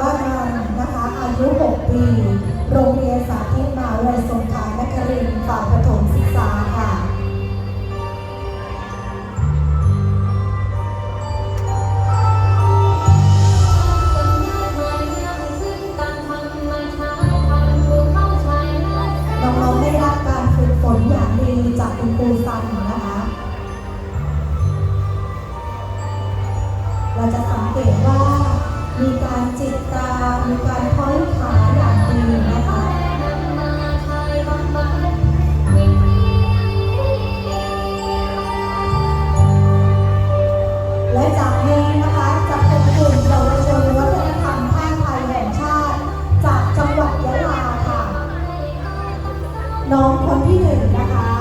ว่านำนะคะอายุ 6 ปี โรงเรียนสาธิตมหาวิทยาลัยสงขลานครินทร์ฝ่ายประถมศึกษาค่ะน้องๆได้รับการฝึกฝนอย่างดีจากคุณครูซันนะคะ เราจะสังเกตว่า มีการพ้อยขาอย่างดีนะคะและจากนี้นะคะจะเป็นกลุ่มเยาวชนวัฒนธรรมผ้าไทยแห่งชาติ จากจังหวัดยะลาค่ะ น้องคนที่หนึ่งนะคะ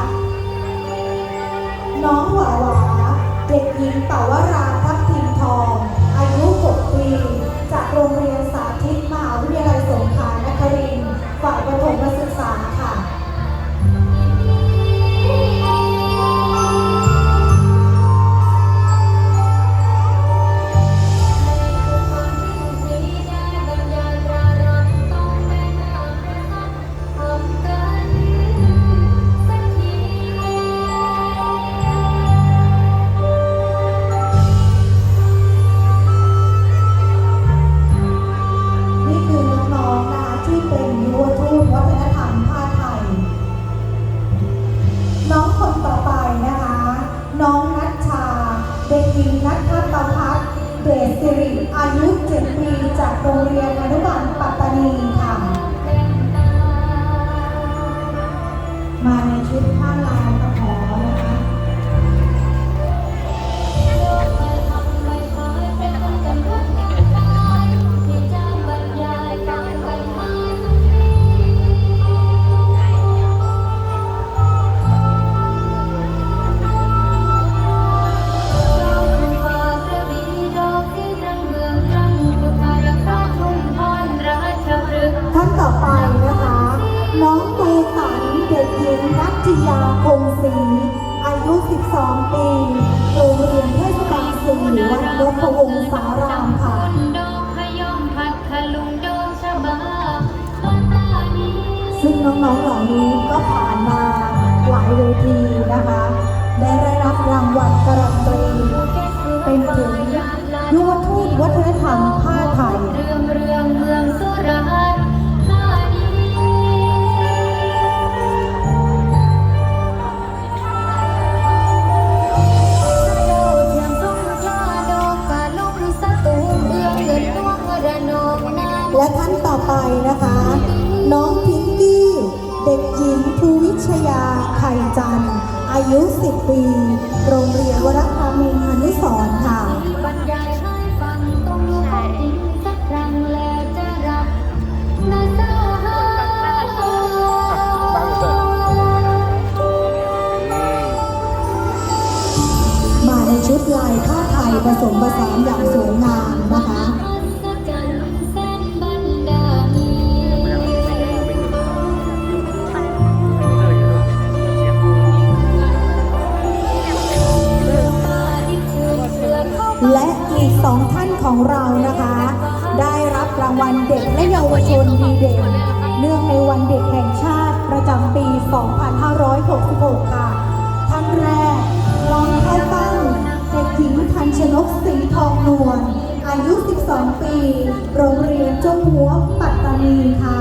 น้องหวาหวาเด็กหญิงปาวรา นะคะ น้องเมสันเด็กหญิงนัทจิยาคงศรีอายุ 12 ปีโรงเรียนเทศบาลสี่วัดนพวงศารามค่ะซึ่งน้องๆเหล่านี้ก็ผ่านมาหลายเวทีนะคะ ได้ได้รับรางวัลการันตีเป็นถึง และท่านต่อไปนะคะ น้องพิงกี้ เด็กหญิงภูวิชยาไข่จัน อายุ 10 ปี โรงเรียนวรคามินอนุสร์ค่ะ ดลายผ้าไทยผสมผสานอย่างสวยงามนะคะแสนบันดาลีและอีกสองท่านของเรานะคะ ได้รับรางวัลเด็กและเยาวชนดีเด่น โรงเรียนจงหัวปัตตานีค่ะ